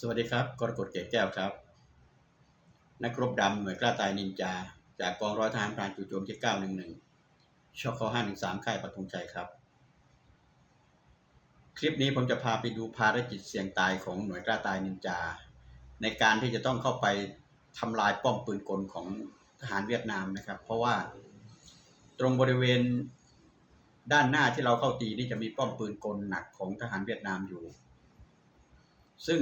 สวัสดีครับกรกฎเกตแก้วครับ นักรบดำหน่วยกล้าตายนินจา จากกองร้อยทหารพรานจู่โจมที่ 911ชค513 ค่ายปทุมชัยครับ คลิปนี้ผมจะพาไปดูภารกิจเสี่ยงตายของหน่วยกล้าตายนินจา ในการที่จะต้องเข้าไปทำลายป้อมปืนกลของทหารเวียดนามนะครับ เพราะว่าตรงบริเวณด้านหน้าที่เราเข้าตีนี่จะมีป้อมปืนกลหนักของทหารเวียดนามอยู่ ซึ่ง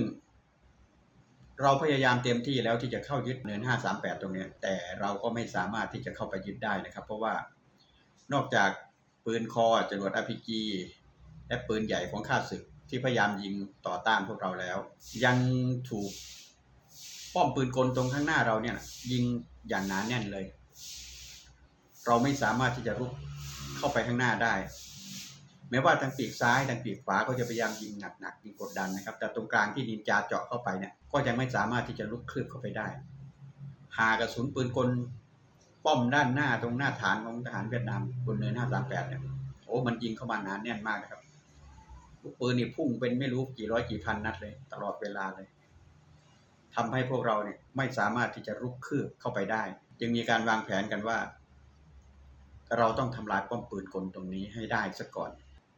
เราพยายามเต็มที่แล้วที่จะเข้ายึดเนิน 538 ตรงนี้ แต่เราก็ไม่สามารถที่จะเข้าไปยึดได้นะครับ เพราะว่านอกจากปืนคอจรวด RPG และปืนใหญ่ของข้าศึกที่พยายามยิงต่อต้านพวกเราแล้ว ยังถูกป้อมปืนกลตรงข้างหน้าเราเนี่ยยิงอย่างหนาแน่นเลย เราไม่สามารถที่จะรุกเข้าไปข้างหน้าได้ แม้ว่าทางปีกซ้ายทางปีกขวาก็จะพยายามยิงหนักๆยิงกดดันนะครับ แต่ตรงกลางที่นินจาเจาะเข้าไปเนี่ยก็ยังไม่สามารถที่จะลุกคืบเข้าไปได้ หากระสุนปืนกลป้อมด้านหน้าตรงหน้าฐานของทหารเวียดนามบนเนิน538เนี่ยโอ้มันยิงเข้ามาหนานแน่นมากนะครับลูกปืนนี่พุ่งเป็นไม่รู้กี่ร้อยกี่พันนัดเลย ตลอดเวลาเลยทำให้พวกเราเนี่ยไม่สามารถที่จะรุกคืบเข้าไปได้ จึงมีการวางแผนกันว่า เราต้องทำลายป้อมปืนกลตรงนี้ให้ได้ซะก่อน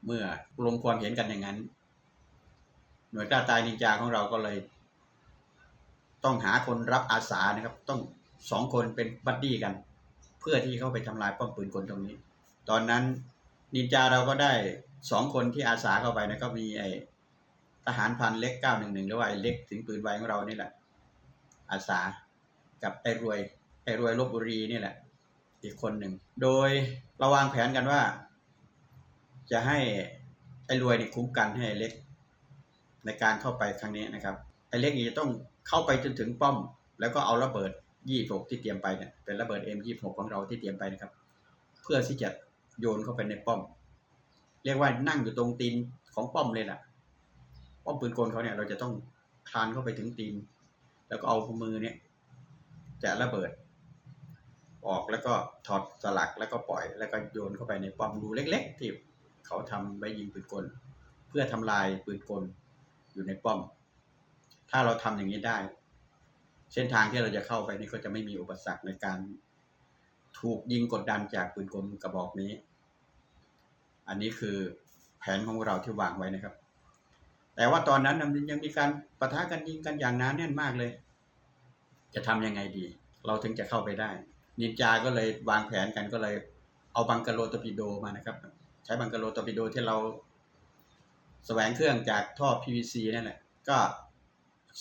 เมื่อลงความเห็นกันอย่างนั้น หน่วยกล้าตายนินจาของเราก็เลย ต้องหาคนรับอาสานะครับ ต้องสองคนเป็นบัดดี้กัน เพื่อที่เข้าไปทำลายป้อมปืนกลตรงนี้ ตอนนั้นนินจาเราก็ได้สองคนที่อาสาเข้าไปนะก็มีไอทหารพันเล็กเก้าหนึ่งหนึ่งหรือว่าไอเล็กถึงปืนไวของเรานี่แหละ อาสากับไอรวยไอรวยลบบุรีนี่แหละ อีกคนหนึ่ง โดยเราวางแผนกันว่า จะให้ไอ้รวยนี่คุ้มกันให้ไอ้เล็ก ในการเข้าไปครั้งนี้นะครับไอ้เล็กนี่จะต้องเข้าไปจนถึงป้อม แล้วก็เอาระเบิดยี่หกที่เตรียมไปเนี่ยเป็นระเบิด M ยี่หกของเราที่เตรียมไปนะครับ เพื่อที่จะโยนเข้าไปในป้อม เรียกว่านั่งอยู่ตรงตีนของป้อมเลยแหละป้อมปืนกลเขาเนี่ยเราจะต้องคลานเข้าไปถึงตีน แล้วก็เอามือเนี่ยจะระเบิด ออกแล้วก็ถอดสลักแล้วก็ปล่อย แล้วก็โยนเข้าไปในป้อมรูเล็ก ๆ ที่ เขาทำไว้ยิงปืนกล เพื่อทำลายปืนกลอยู่ในป้อม ถ้าเราทำอย่างนี้ได้ เส้นทางที่เราจะเข้าไปนี่ก็จะไม่มีอุปสรรคในการถูกยิงกดดันจากปืนกลกระบอกนี้ อันนี้คือแผนของเราที่วางไว้นะครับ แต่ว่าตอนนั้นมันยังมีการประทะกันยิงกันอย่างหนาแน่นมากเลย จะทำยังไงดี เราถึงจะเข้าไปได้ นินจาก็เลยวางแผนกันก็เลยเอาบังกะโลตอร์ปิโดมานะครับ ช้บังกะโลตอร์ปิโดที่เราแสวงเครื่องจากท่อ PVC นั่นแหละก็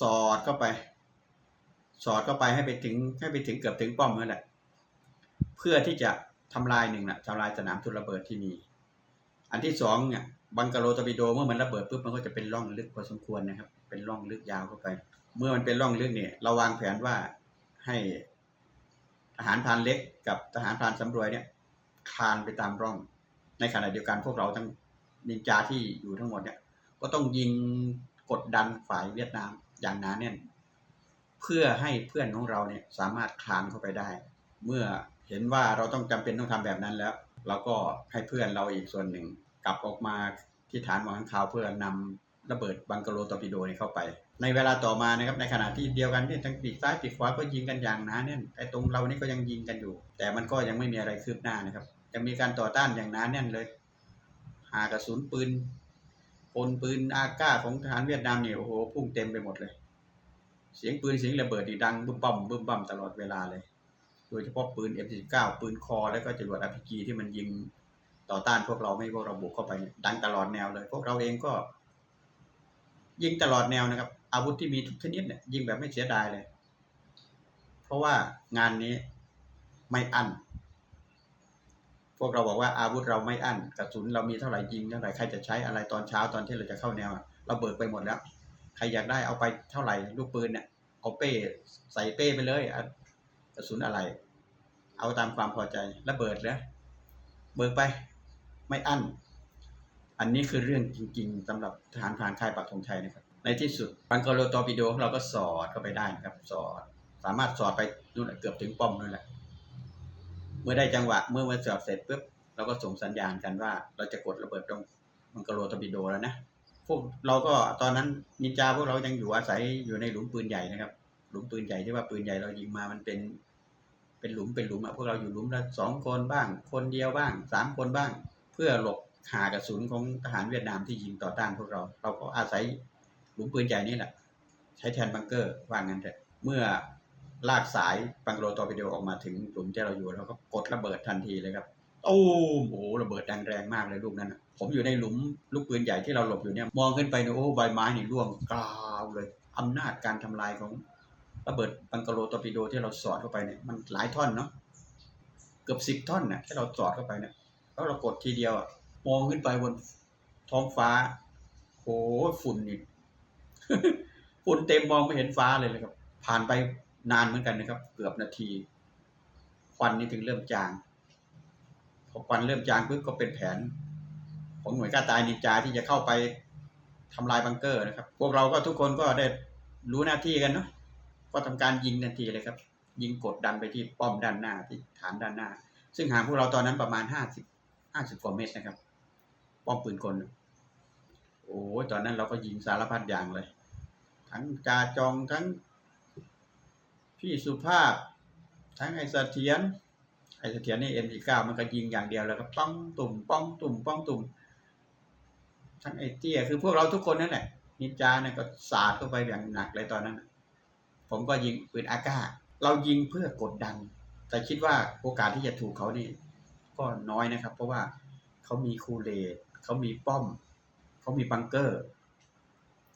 สอดเข้าไป สอดเข้าไปให้ไปถึงให้ไปถึงเกือบถึงป้อมนั่นแหละเพื่อที่จะทำลายหนึ่งนะทำลายสนามทุนระเบิดที่มี อันที่สองเนี่ยบังกะโลตอร์ปิโดเมื่อมันระเบิดปุ๊บมันก็จะเป็นร่องลึกพอสมควรนะครับ เป็นร่องลึกยาวเข้าไป เมื่อมันเป็นร่องลึกเนี่ยเราวางแผนว่าให้ทหารพานเล็กกับทหารพานสำรวยเนี่ยคลานไปตามร่อง ในขณะเดียวกันพวกเราทั้งนินจาที่อยู่ทั้งหมดเนี่ยก็ต้องยิงกดดันฝ่ายเวียดนามอย่างหนาแน่น เพื่อให้เพื่อนของเราเนี่ยสามารถคลานเข้าไปได้ เมื่อเห็นว่าเราต้องจำเป็นต้องทำแบบนั้นแล้ว เราก็ให้เพื่อนเราอีกส่วนหนึ่ง กลับออกมาที่ฐานวางข่าวเพื่อนำระเบิดบังกะโลตอร์ปิโดนี้เข้าไป ในเวลาต่อมานะครับในขณะที่เดียวกันที่ทั้งปีกซ้ายปีกขวาก็ยิงกันอย่างหนาแน่นไอ้ตรงเรานี่ก็ยังยิงกันอยู่ แต่มันก็ยังไม่มีอะไรคืบหน้านะครับ ยังมีการต่อต้านอย่างหนาแน่นเลย หากระสุนปืนพลปืนอาก้าของทหารเวียดนามเนี่ยโอ้โหพุ่งเต็มไปหมดเลย เสียงปืนเสียงระเบิดดีดังบึ้มบั่มบึ้มบั่มตลอดเวลาเลย โดยเฉพาะปืน F19 ปืนคอ แล้วก็จรวด RPG ที่มันยิงต่อต้านพวกเราไม่พวกเราบุกเข้าไปดังตลอดแนวเลย พวกเราเองก็ ยิงตลอดแนวนะครับ อาวุธที่มีทุกชนิดเนี่ยยิงแบบไม่เสียดายเลย เพราะว่างานนี้ไม่อั้น พวกเราบอกว่าอาวุธเราไม่อั้นกระสุนเรามีเท่าไหร่ยิงเท่าไหร่ใครจะใช้อะไรตอนเช้าตอนที่เราจะเข้าแนวอะเราเบิกไปหมดแล้ว ใครอยากได้เอาไปเท่าไหร่ลูกปืนเนี่ยเอาเป้ใส่เป้ไปเลยกระสุนอะไร เอาตามความพอใจระเบิดเลยเบิกไปไม่อั้น อันนี้คือเรื่องจริง ๆสำหรับทหารพรานค่ายปักธงชัยนะครับ ในที่สุดบังกะโลตอปิโดของเราก็สอดเข้าไปได้นะครับ สอดสามารถสอดไปนู่นเกือบถึงป้อมนั่นแหละ เมื่อได้จังหวะเมื่อมันสอดเสร็จปุ๊บเราก็ส่งสัญญาณกันว่า เราจะกดระเบิดตรงบังกะโลตอร์ปิโดแล้วนะพวกเราก็ตอนนั้นนินจาพวกเรายังอยู่อาศัยอยู่ในหลุมปืนใหญ่นะครับ หลุมปืนใหญ่ที่ว่าปืนใหญ่เรายิงมามันเป็นเป็นหลุมเป็นหลุมอะพวกเราอยู่หลุมละสองคนบ้าง คนเดียวบ้างสามคนบ้าง เพื่อหลบหากระสุนของทหารเวียดนามที่ยิงต่อต้านพวกเรา เราก็อาศัยหลุมปืนใหญ่นี่แหละ ใช้แทนบังเกอร์ว่างั้นเถอะเมื่อ ลากสายบังโกลตอร์ปิโดออกมาถึงหลุมที่เราอยู่เราก็กดระเบิดทันทีเลยครับโอ้โหระเบิดดังแรงมากเลยลูกนั้นผมอยู่ในหลุมลูกปืนใหญ่ที่เราหลบอยู่เนี่ยมองขึ้นไปเนี่ยโอ้ใบไม้นี่ร่วงกราวเลยอำนาจการทำลายของระเบิดบังโกลตอร์ปิโดที่เราสอดเข้าไปเนี่ยมันหลายท่อนเนาะเกือบสิบท่อนน่ะที่เราสอดเข้าไปเนี่ยแล้วเรากดทีเดียวอะมองขึ้นไปบนท้องฟ้าโอ้ฝุ่นนี่ฝุ่นเต็มมองไม่เห็นฟ้าเลยเลยครับ ผ่านไป นานเหมือนกันนะครับ เกือบนาทีควันนี่ถึงเริ่มจางพอควันเริ่มจางปุ๊บก็เป็นแผน ของหน่วยกล้าตายนินจาที่จะเข้าไปทำลายบังเกอร์นะครับ พวกเราก็ทุกคนก็ได้รู้หน้าที่กันเนาะก็ทำการยิงทันทีเลยครับ ยิงกดดันไปที่ป้อมด้านหน้าที่ฐานด้านหน้า ซึ่งห่างพวกเราตอนนั้นประมาณห้าสิบห้าสิบกว่าเมตรนะครับ ป้อมปืนกลโอ้ตอนนั้นเราก็ยิงสารพัดอย่างเลย ทั้งจาจองทั้ง พี่สุภาพ ทั้งไอ้เสถียรไอ้เสถียรนี่เอ็มีเก้ามันก็ยิงอย่างเดียวแล้วก็ป้องตุ่มป้องตุ่มป้องตุ่มทั้งไอ้เตี้ยคือพวกเราทุกคนนั่นแหละนินจาเนี่ยก็สาดเข้าไปอย่างหนักเลยตอนนั้น ผมก็ยิงปืนอากาศ เรายิงเพื่อกดดัน แต่คิดว่าโอกาสที่จะถูกเขานี่ก็น้อยนะครับ เพราะว่าเขามีคูเลตเขามีป้อม เขามีบังเกอร์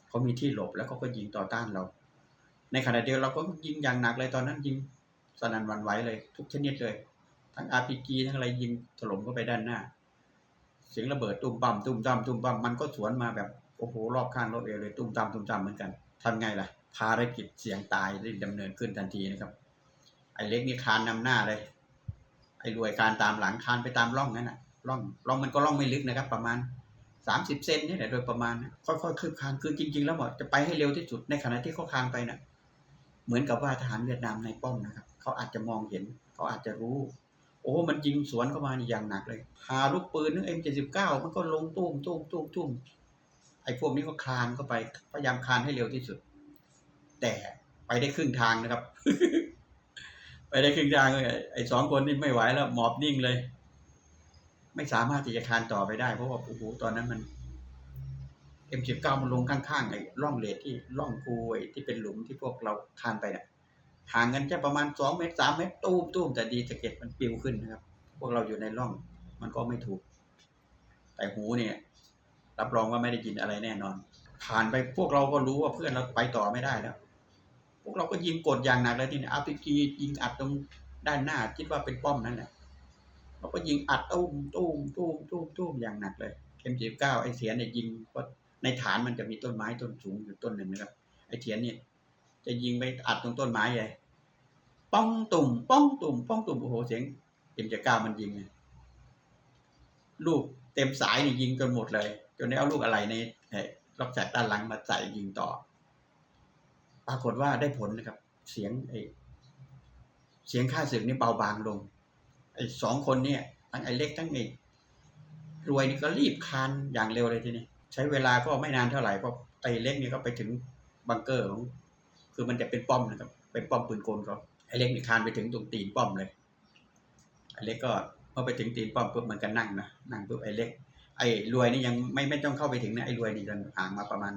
เขามีที่หลบแล้วเขาก็ยิงต่อต้านเรา ในขณะเดียวเราก็ยิงอย่างหนักเลยตอนนั้นยิงสนั่นวันไหวเลย ทุกชนิดเลย ทั้ง RPG ทั้งอะไรยิงถล่มเข้าไปด้านหน้า เสียงระเบิดตุ้มบั่มตุ้มจ้ำตุ้มบั่มมันก็สวนมาแบบโอ้โหรอบข้างรอบเอวเลยตุ้มจ้ำตุ้มจ้ำเหมือนกันทำไงล่ะ ภารกิจเสียงตายได้ดำเนินขึ้นทันทีนะครับ ไอ้เล็กนี่คานนำหน้าเลย ไอ้รวยคานตามหลังคานไปตามร่องนั่นน่ะร่องร่องมันก็ร่องไม่ลึกนะครับ ประมาณสามสิบเซนนี่แหละโดยประมาณนะค่อยๆคืบคานคือจริง ๆ แล้วหมดจะไปให้เร็วที่สุดในขณะที่เขาคานไปนะ่ะ เหมือนกับว่าทหารเวียดนามในป้อมนะครับ เขาอาจจะมองเห็น เขาอาจจะรู้ โอ้มันยิงสวนเข้ามาอย่างหนักเลยพาลูกปืนนึกเอ็มเจ็ดสิบเก้ามันก็ลงตุ้มตุ้มตุ้มตุ้มไอ้พวกนี้ก็คลานเข้าไป พยายามคลานให้เร็วที่สุด แต่ไปได้ครึ่งทางนะครับ ไปได้ครึ่งทางเลยไอ้สองคนนี่ไม่ไหวแล้วหมอบนิ่งเลย ไม่สามารถที่จะคานต่อไปได้เพราะว่าโอ้โหตอนนั้นมัน M19 มันลงข้างๆไอ้ร่องเลดที่ร่องคูไอ้ที่เป็นหลุมที่พวกเราคานไปเนี่ยห่างกันแค่ประมาณสองเมตรสามเมตรตู้มตู้มแต่ดีสะเก็ดมันปิวขึ้นนะครับ พวกเราอยู่ในร่องมันก็ไม่ถูก แต่หูเนี่ยรับรองว่าไม่ได้ยินอะไรแน่นอน ผ่านไปพวกเราก็รู้ว่าเพื่อนเราไปต่อไม่ได้แล้ว พวกเราก็ยิงกดอย่างหนักเลยที่นี่อาร์พีจียิงอัดตรงด้านหน้าคิดว่าเป็นป้อมนั่นแหละเราก็ยิงอัดตุ้มตุ้มตุ้มตุ้มตุ้มอย่างหนักเลยเข็มจีบเก้าไอเสียเนี่ยยิงก็ ในฐานมันจะมีต้นไม้ต้นสูงอยู่ต้นหนึ่งนะครับ ไอ้เทียนเนี่ยจะยิงไปอัดตรงต้นไม้ใหญ่ป้องตุ่มป้องตุ่มป้องตุ่มโอ้โหเสียงเอ็มจีเก้ามันยิงไงลูกเต็มสายนี่ยิงจนหมดเลยจนได้เอาลูกอะไรในเอ่อล็อกจากด้านหลังมาใส่ยิงต่อ ปรากฏว่าได้ผลนะครับ เสียงไอเสียงค่าศึกนี่เบาบางลง ไอ้สองคนเนี่ย ทั้งไอ้เล็กทั้งไอ้รวยนี่ก็รีบคานอย่างเร็วเลยทีนี้ ใช้เวลาก็ไม่นานเท่าไหร่เพราะไอ้เล็กนี่ก็ไปถึงบังเกอร์ของคือมันจะเป็นป้อมนะครับเป็นป้อมปืนกลเขาไอ้เล็กนี่คานไปถึงตรงตีนป้อมเลยไอ้เล็กก็พอไปถึงตีนป้อมปุ๊บมันก็นั่งนะนั่งปุ๊บไอ้เล็ก ไอ้รวยนี่ยังไม่ไม่ต้องเข้าไปถึงนะไอ้รวยนี่จะห่างมาประมาณ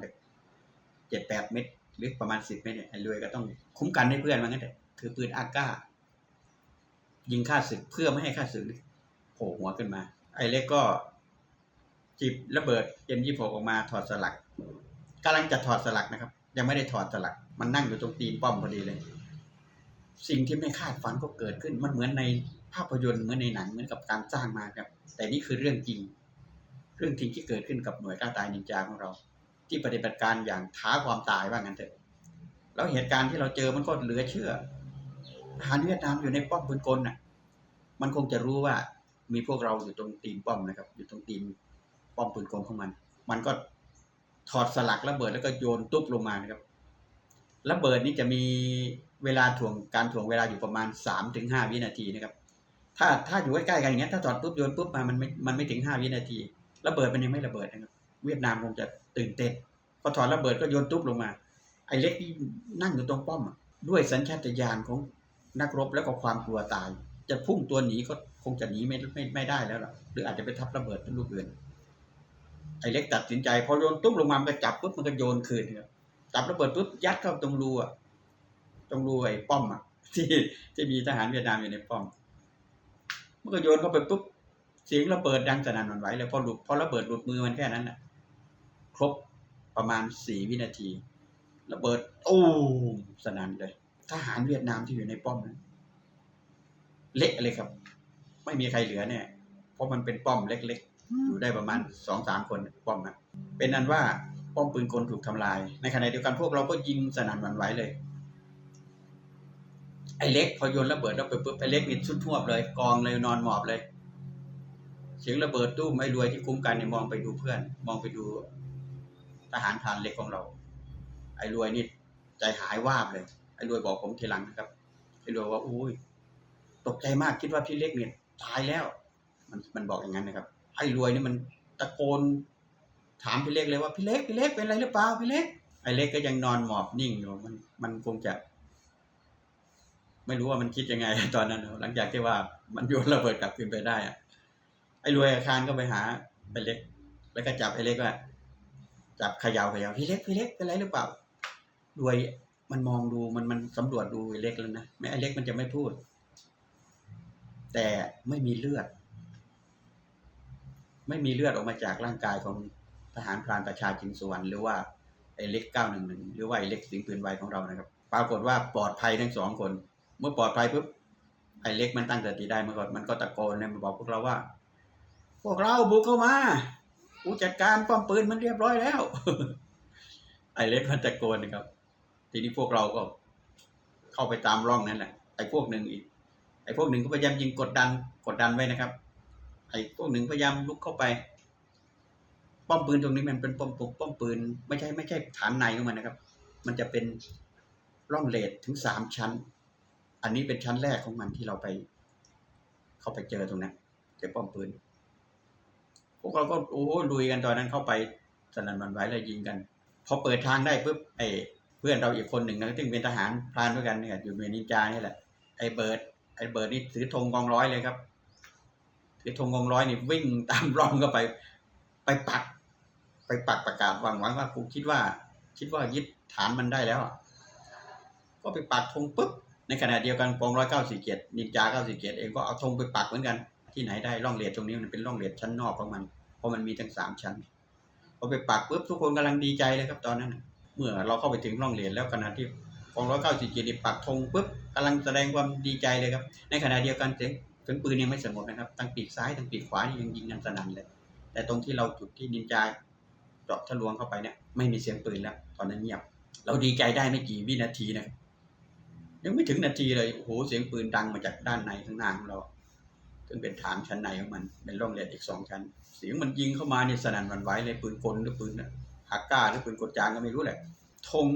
เจ็ดแปดเมตรหรือประมาณสิบเมตรเนี่ยไอ้รวยก็ต้องคุ้มกันให้เพื่อนมันงั้นเถอะถือปืนอาก้า ยิงฆ่าศึกเพื่อไม่ให้ฆ่าศึกโผล่หัวขึ้นมา ไอ้เล็กก็ จิบระเบิดเอ็มยี่หกออกมาถอดสลักกำลังจะถอดสลักนะครับ ยังไม่ได้ถอดสลัก มันนั่งอยู่ตรงตีนป้อมพอดีเลย สิ่งที่ไม่คาดฝันก็เกิดขึ้น มันเหมือนในภาพยนตร์เหมือนในหนังเหมือนกับการสร้างมาครับ แต่นี่คือเรื่องจริง เรื่องจริงที่เกิดขึ้นกับหน่วยกล้าตายนินจาของเรา ที่ปฏิบัติการอย่างท้าความตายว่างั้นเถอะ แล้วเหตุการณ์ที่เราเจอมันก็เหลือเชื่อทหารเวียดนามอยู่ในป้อมปืนกลน่ะ มันคงจะรู้ว่ามีพวกเราอยู่ตรงตีนป้อมนะครับ อยู่ตรงตีน ป้อมปืนกลของมัน มันก็ถอดสลักระเบิดแล้วก็โยนตุ๊บลงมานะครับระเบิดนี้จะมีเวลาถ่วงการถ่วงเวลาอยู่ประมาณสามถึงห้าวินาทีนะครับ ถ้าถ้าอยู่ใกล้ๆกันอย่างเงี้ยถ้าถอดปุ๊บโยนปุ๊บมามันไม่มันไม่ถึงห้าวินาทีระเบิดมันยังไม่ระเบิดนะครับ เวียดนามคงจะตื่นเต้นพอถอดระเบิดก็โยนตุ๊บลงมา ไอ้เล็กที่นั่งอยู่ตรงป้อมด้วยสัญชาตญาณของนักรบแล้วก็ความกลัวตาย จะพุ่งตัวหนีก็คงจะหนีไม่ไม่ไม่ได้แล้วล่ะหรืออาจจะไปทับระเบิดเป็นลูกอื่น ไอ้เล็กตัดสินใจ พอโยนตุ๊บลงมามันก็จับปุ๊บมันก็โยนคืนครับจับระเบิดปุ๊บยัดเข้าตรงรูอะตรงรูไอ้ป้อมอะที่ที่มีทหารเวียดนามอยู่ในป้อมมันก็โยนเข้าไปปุ๊บเสียงระเบิดดังสนั่นหวั่นไหวเลยพอหลุดพอระเบิดหลุดมือมันแค่นั้นน่ะ ครบประมาณสี่วินาทีระเบิดโอ้มสนั่นเลย ทหารเวียดนามที่อยู่ในป้อมนั้นเละเลยครับ ไม่มีใครเหลือเนี่ยเพราะมันเป็นป้อมเล็กๆ อยู่ได้ประมาณสองสามคนป้อมนะเป็นนั้นว่าป้อมปืนกลถูกทำลาย ในขณะเดียวกันพวกเราก็ยิงสนั่นหวั่นไหวเลย ไอ้เล็กพอโยนระเบิดแล้วไปปุ๊บไอ้เล็กนี่ชุดทวบเลย กองเลยนอนหมอบเลย เสียงระเบิดตู้ไม่รวยที่คุ้มกันเนี่ยมองไปดูเพื่อน มองไปดูทหารพรานเล็กของเรา ไอ้รวยนี่ใจหายวาบเลย ไอ้รวยบอกผมทีหลังนะครับ ไอ้รวยว่าอุ้ยตกใจมากคิดว่าพี่เล็กเนี่ยตายแล้ว มันมันบอกอย่างนั้นนะครับ ไอ้รวยนี่มันตะโกน ถามพี่เล็กเลยว่าพี่เล็กพี่เล็กเป็นอะไรหรือเปล่าพี่เล็กไอ้เล็กก็ยังนอนหมอบนิ่งอยู่มันมันคงจะ ไม่รู้ว่ามันคิดยังไง ตอนนั้น หลังจากที่ว่ามันโยนระเบิดกลับคืนไปได้อะไอ้รวยอาคารก็ไปหาไอ้เล็ก แล้วก็จับไอ้เล็กว่าจับเขยาวขยาวพี่เล็กพี่เล็กเป็นไรหรือเปล่ารวยมันมองดูมันมันสำรวจดูไอ้เล็กแล้วนะแม้ไอ้เล็กมันจะไม่พูด แต่ไม่มีเลือด ไม่มีเลือดออกมาจากร่างกายของทหารพรานประชาจิงสุวรรณหรือว่าไอเล็กเก้าหนึ่งหนึ่งหรือว่าไอเล็กสิงปืนไวของเรานะครับ ปรากฏว่าปลอดภัยทั้งสองคน เมื่อปลอดภัยปุ๊บไอเล็กมันตั้งสติได้มันก็มันก็ตะโกนเนี่ยมันบอกพวกเราว่า พวกเราบุกเข้ามากูจัดการป้อมปืนมันเรียบร้อยแล้ว ไอเล็กมันตะโกนนะครับ ทีนี้พวกเราก็ เข้าไปตามร่องนั่นแหละไอพวกหนึ่งอีกไอพวกหนึ่งก็พยายามยิงกดดันกดดันไว้นะครับ อ้พวกหนึ่งพยายามลุกเข้าไป ป้อมปืนตรงนี้มันเป็นป้อมปุกป้อมปืน ไม่ใช่ไม่ใช่ฐานในของมันนะครับ มันจะเป็นร่องเลดถึงสามชั้น อันนี้เป็นชั้นแรกของมันที่เราไป เข้าไปเจอตรงนั้นเจอป้อมปืนพวกเราก็โอ้ลุยกันตอนนั้นเข้าไปสนั่นวันไหวเลยยิงกันพอเปิดทางได้ปุ๊บไอ้เพื่อนเราอีกคนหนึ่งนะซึ่งเป็นทหารพรานด้วยกันเนี่ยอยู่เมียนินจานี่แหละไอ้เบิร์ดไอ้เบิร์ดนี่ถือธงกองร้อยเลยครับ ถือธงกองร้อยนี่วิ่งตามร่องเข้าไป ไปปัก ไปปักประกาศหวังหวังว่ากูคิดว่า คิดว่ายึดฐานมันได้แล้วก็ไปปักธงปุ๊บในขณะเดียวกันกองร้อยเก้าสี่เกียรตินินจาเก้าสี่เกียรติเองก็เอาธงไปปักเหมือนกัน ที่ไหนได้ร่องเรียดตรงนี้มันเป็นร่องเรียดชั้นนอกของมัน เพราะมันมีทั้งสามชั้นพอไปปักปุ๊บทุกคนกำลังดีใจเลยครับตอนนั้น เมื่อเราเข้าไปถึงร่องเรียนแล้วขณะที่กองร้อยเก้าสิบเจ็ดปักธงปุ๊บกำลังแสดงความดีใจเลยครับ ในขณะเดียวกันเสียง เสียงปืนยังไม่สงบนะครับทั้งปีกซ้ายทั้งปีกขวายังยิงกันสนั่นเลย แต่ตรงที่เราจุดที่นินจาเจาะทะลวงเข้าไปเนี่ยไม่มีเสียงปืนแล้วตอนนั้นเงียบ เราดีใจได้ไม่กี่วินาทีนะยังไม่ถึงนาทีเลยโอ้โหเสียงปืนดังมาจากด้านในข้างหน้าของเราซึ่งเป็นฐานชั้นในของมันเป็นร่องเรียนอีกสองชั้น เสียงมันยิงเข้ามาเนี่ยสนั่นวันไหวเลยปืนกลหรือปืนฮักก้าหรือปืนกดจางก็ไม่รู้แหละธง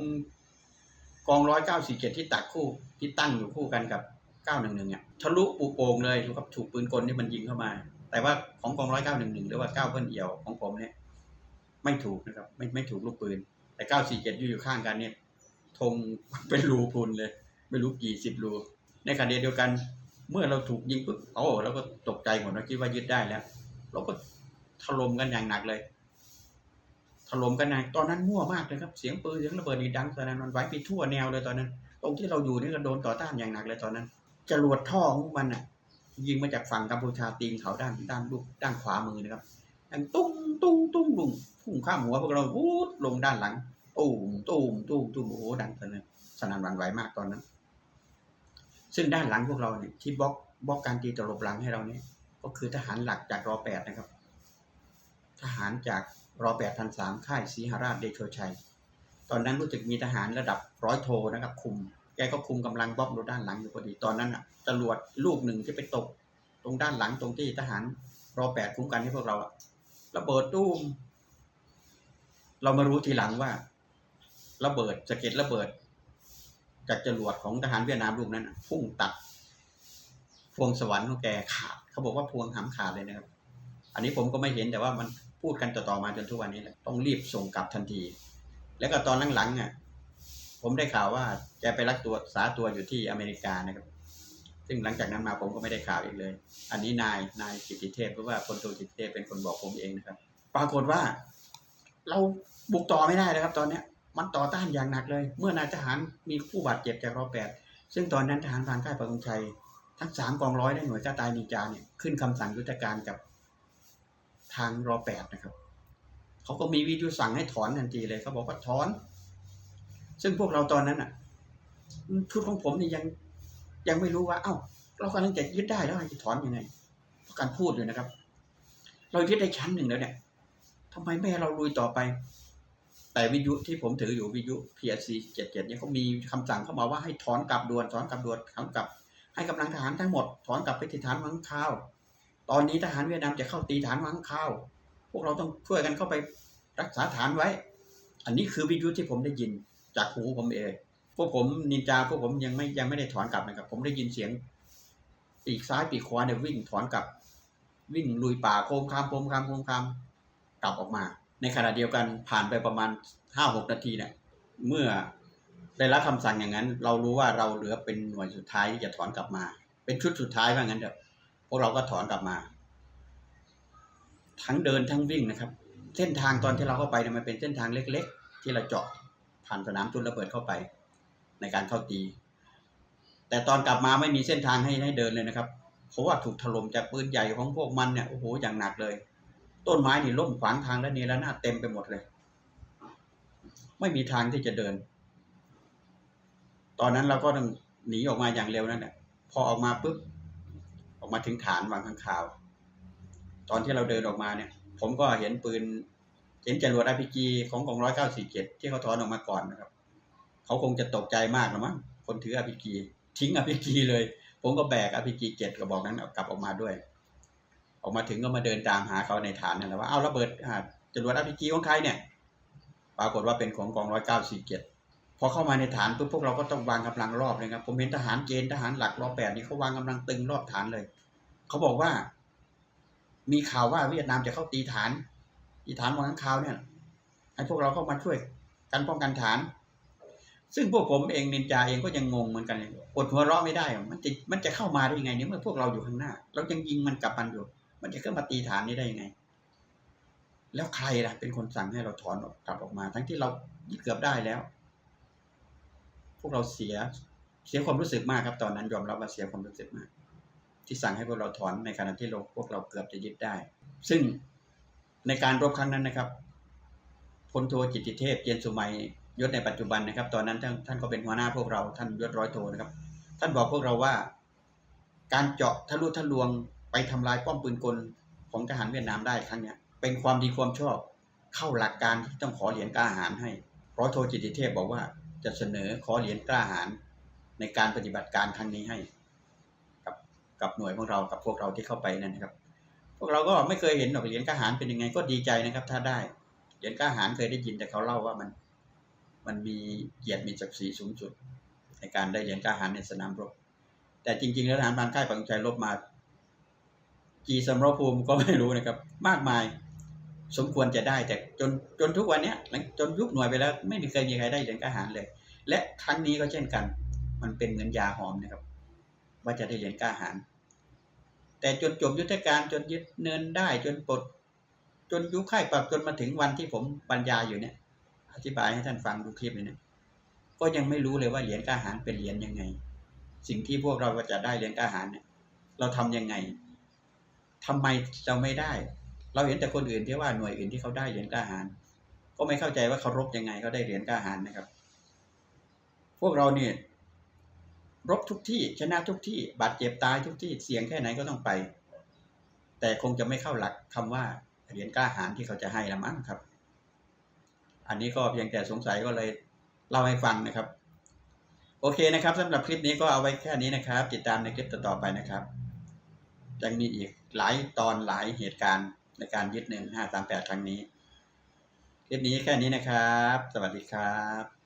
กองร้อยเก้าสี่เจ็ดที่ตักคู่ที่ตั้งอยู่คู่กันกับ เก้าหนึ่งหนึ่งเนี่ยทะลุปูโป่งเลยถูกกับถูกปืนกลที่มันยิงเข้ามา แต่ว่าของกองร้อยเก้าหนึ่งหนึ่งหรือว่าเก้าเพิ่อนเอี่ยวของผมเนี่ยไม่ถูกนะครับ ไม่ไม่ถูกลูกปืน แต่เก้าสี่เจ็ดอยู่อยู่ข้างกันเนี่ยธงเป็นรูพุนเลย ไม่รู้กี่สิบรูในขณะเดียวกัน เมื่อเราถูกยิงปุ๊บโอ้เราก็ตกใจหมดเราคิดว่ายึดได้แล้ว เราก็ถล่มกันอย่างหนักเลยถล่มกันหนักตอนนั้นมั่วมากเลยครับ เสียงปืนเสียงระเบิดนี่ดังสนั่นหวันไหวไปทั่วแนวเลยตอนนั้น ตรงที่เราอยู่นี่ก็โดนต่อต้านอย่างหนักเลยตอนนั้น จรวดท่อของมันอะ ยิงมาจากฝั่งกัมพูชาตีนเขาด้านด้านลูกด้านขวามือนะครับดังตุ้งตุ้งตุ้งลุงพุ่งข้ามหัวพวกเราวูดลงด้านหลังตุ้มตุ้มตุ้มตุ้มโอ้โหดังสนั่นสนั่นหวั่นไหวมากตอนนั้น ซึ่งด้านหลังพวกเราเนี่ยที่บล็อกบล็อกการตีตลบหลังให้เราเนี่ยก็คือทหารหลักจากรอแปดนะครับ ทหารจากรอแปดพันสามค่ายศรีหราชเดโชชัย ตอนนั้นรู้สึกมีทหารระดับร้อยโทนะครับ คุม แกก็คุมกำลังบล็อกดูด้านหลังอยู่พอดีตอนนั้นอะจรวดลูกหนึ่งที่ไปตก ตรงด้านหลังตรงที่ทหารรอแปดคุ้มกันให้พวกเราอะระเบิดตุ้ม เรามารู้ทีหลังว่า ระเบิดสะเก็ดระเบิด จากจรวดของทหารเวียดนามลูกนั้นพุ่งตัด พวงสวรรค์ของแกขาดเขาบอกว่าพวงหำขาดเลยนะครับ อันนี้ผมก็ไม่เห็นแต่ว่ามันพูดกันต่อๆมาจนทุกวันนี้แหละต้องรีบส่งกลับทันที แล้วก็ตอนหลังๆอะ ผมได้ข่าวว่าแกไปรักตัวษาตัวอยู่ที่อเมริกานะครับ ซึ่งหลังจากนั้นมาผมก็ไม่ได้ข่าวอีกเลย อันนี้นายนายกิติเทพหรือว่าพลโทกิติเทพเป็นคนบอกผมเองนะครับ ปรากฏว่า เราบุกต่อไม่ได้เลยครับ ตอนเนี้ย มันต่อต้านอย่างหนักเลย เมื่อนายทหารมีผู้บาดเจ็บจากรอแปดซึ่งตอนนั้นทหารพรานค่ายปักธงชัยทั้งสามกองร้อยและหน่วยกล้าตายนิจาเนี่ยขึ้นคำสั่งยุทธการกับทางรอแปดนะครับเขาก็มีวิทยุสั่งให้ถอนทันทีเลยเขาบอกว่าถอน ซึ่งพวกเราตอนนั้นอะชุดของผมนี่ยังยังไม่รู้ว่า เอ้า เรากำลังจะยึดได้แล้วจะถอนยังไงเพราะการพูดอยู่นะครับ เรายึดได้ชั้นหนึ่งแล้วเนี่ยทำไมไม่ให้เราลุยต่อไป แต่วิทยุที่ผมถืออยู่วิทยุ PSC 77เนี่ยเขามีคำสั่งเข้ามาว่าให้ถอนกลับด่วนถอนกลับด่วนถอนกลับ ให้กำลังทหารทั้งหมด ถอนกลับไปที่ฐานวังข้าว ตอนนี้ทหารเวียดนามจะเข้าตีฐานวังข้าว พวกเราต้องช่วยกันเข้าไปรักษาฐานไว้ อันนี้คือวิทยุที่ผมได้ยิน จากหูผมเอง พวกผมนินจาพวกผมยังไม่ยังไม่ได้ถอนกลับนะครับ ผมได้ยินเสียงปีกซ้ายปีกขวาเนี่ยวิ่งถอนกลับ วิ่งลุยป่าโคมคามโคมคามโคมคามกลับออกมา ในขณะเดียวกันผ่านไปประมาณห้าหกนาทีเนี่ยเมื่อได้รับคำสั่งอย่างนั้น เรารู้ว่าเราเหลือเป็นหน่วยสุดท้ายที่จะถอนกลับมา เป็นชุดสุดท้ายว่างั้นเถอะพวกเราก็ถอนกลับมา ทั้งเดินทั้งวิ่งนะครับ เส้นทางตอนที่เราเข้าไปเนี่ยมันเป็นเส้นทางเล็ก ๆ ที่เราเจาะ ผ่านสนามจุลระเบิดเข้าไป ในการเข้าตี แต่ตอนกลับมาไม่มีเส้นทางให้ให้เดินเลยนะครับเพราะว่าถูกถล่มจากปืนใหญ่ของพวกมันเนี่ยโอ้โหอย่างหนักเลย ต้นไม้นี่ล่มขวางทางและนี่แล้วหน้าเต็มไปหมดเลย ไม่มีทางที่จะเดิน ตอนนั้นเราก็ต้องหนีออกมาอย่างเร็วนั่นแหละพอออกมาปุ๊บออกมาถึงฐานวางข้างข่าว ตอนที่เราเดินออกมาเนี่ย ผมก็เห็นปืน ห็นจรวดอาพีจีของกองร้อยเก้าสี่เจ็ดที่เขาถอนออกมาก่อนนะครับ เขาคงจะตกใจมากหรือมั้งคนถืออาพีจีทิ้งอาพีจีเลย ผมก็แบกอาพีจีเจ็ดกระบอกนั้นกลับออกมาด้วย ออกมาถึงก็มาเดินตามหาเขาในฐานนั่นแหละว่าเอาระเบิดจรวดอาพีจีของใครเนี่ย ปรากฏว่าเป็นของกองร้อยเก้าสี่เจ็ดพอเข้ามาในฐานปุ๊บพวกเราก็ต้องวางกำลังรอบเลยครับ ผมเห็นทหารเกณฑ์ทหารหลักรอบแปดนี่เขาวางกำลังตึงรอบฐานเลย เขาบอกว่า มีข่าวว่าเวียดนามจะเข้าตีฐาน ตีฐานวังข้างคาวเนี่ยให้พวกเราเข้ามาช่วยกันป้องกันฐาน ซึ่งพวกผมเองนินจาเองก็ยังงงเหมือนกันเลยอดหัวเราะไม่ได้ มันจะมันจะเข้ามาได้ยังไงเนี่ยเมื่อพวกเราอยู่ข้างหน้า เรายังยิงมันกลับมันอยู่ มันจะขึ้นมาตีฐานนี้ได้ยังไง แล้วใครล่ะเป็นคนสั่งให้เราถอนออกกลับออกมา ทั้งที่เรายึดเกือบได้แล้ว พวกเราเสียเสียความรู้สึกมากครับตอนนั้นยอมรับว่าเสียความรู้สึกมาก ที่สั่งให้พวกเราถอนในขณะที่เราพวกเราเกือบจะยึดได้ ซึ่ง ในการรบครั้งนั้นนะครับพลโทจิตติเทพเจียนสุไมยยศในปัจจุบันนะครับ ตอนนั้นท่านท่านก็เป็นหัวหน้าพวกเราท่านยศร้อยโทนะครับ ท่านบอกพวกเราว่า การเจาะทะลุทะลวงไปทำลายป้อมปืนกลของทหารเวียดนามได้ครั้งนี้เป็นความดีความชอบเข้าหลักการที่ต้องขอเหรียญกล้าหาญให้ร้อยโทจิตติเทพบอกว่าจะเสนอขอเหรียญกล้าหาญในการปฏิบัติการครั้งนี้ให้ กับกับหน่วยของเรากับพวกเราที่เข้าไปนั่นนะครับ พวกเราก็ไม่เคยเห็นหรอกเหรียญกล้าหาญเป็นยังไงก็ดีใจนะครับ ถ้าได้เหรียญกล้าหาญเคยได้ยินแต่เขาเล่าว่ามัน มันมีเกียรติมีศักดิ์ศรีสูงสุด ในการได้เหรียญกล้าหาญในสนามรบ แต่จริงๆแล้วทหารพรานค่ายปังใจรบมากี่สมรภูมิก็ไม่รู้นะครับ มากมายสมควรจะได้แต่จนจนทุกวันเนี้ยหลังจนยุบหน่วยไปแล้ว ไม่มีเคยมีใครได้เหรียญกล้าหาญเลย และครั้งนี้ก็เช่นกัน มันเป็นเหมือนยาหอมนะครับ ว่าจะได้เหรียญกล้าหาญ แต่จนจบยุทธการจนยึดเนินได้จนปลดจนยุคค่ายปรับจนมาถึงวันที่ผมบรรยายอยู่เนี่ย อธิบายให้ท่านฟังดูคลิปนี้เนี่ยก็ยังไม่รู้เลยว่าเหรียญก้าหาญเป็นเหรียญยังไง สิ่งที่พวกเราจะได้เหรียญก้าหาญเนี่ย เราทำยังไงทำไมเราไม่ได้ เราเห็นแต่คนอื่นที่ว่าหน่วยอื่นที่เขาได้เหรียญก้าหาญก็ไม่เข้าใจว่าเขารบยังไงเขาได้เหรียญก้าหาญนะครับ พวกเราเนี่ย รบทุกที่ ชนะทุกที่บาดเจ็บตายทุกที่เสี่ยงแค่ไหนก็ต้องไป แต่คงจะไม่เข้าหลักคำว่าเหรียญกล้าหาญที่เขาจะให้ละมั้งครับ อันนี้ก็เพียงแต่สงสัยก็เลยเล่าให้ฟังนะครับ โอเคนะครับสำหรับคลิปนี้ก็เอาไว้แค่นี้นะครับ ติดตามในคลิปต่อๆไปนะครับยังมีอีกหลายตอนหลายเหตุการณ์ในการยึดหนึ่งห้าสามแปดครั้งนี้ คลิปนี้แค่นี้นะครับ สวัสดีครับ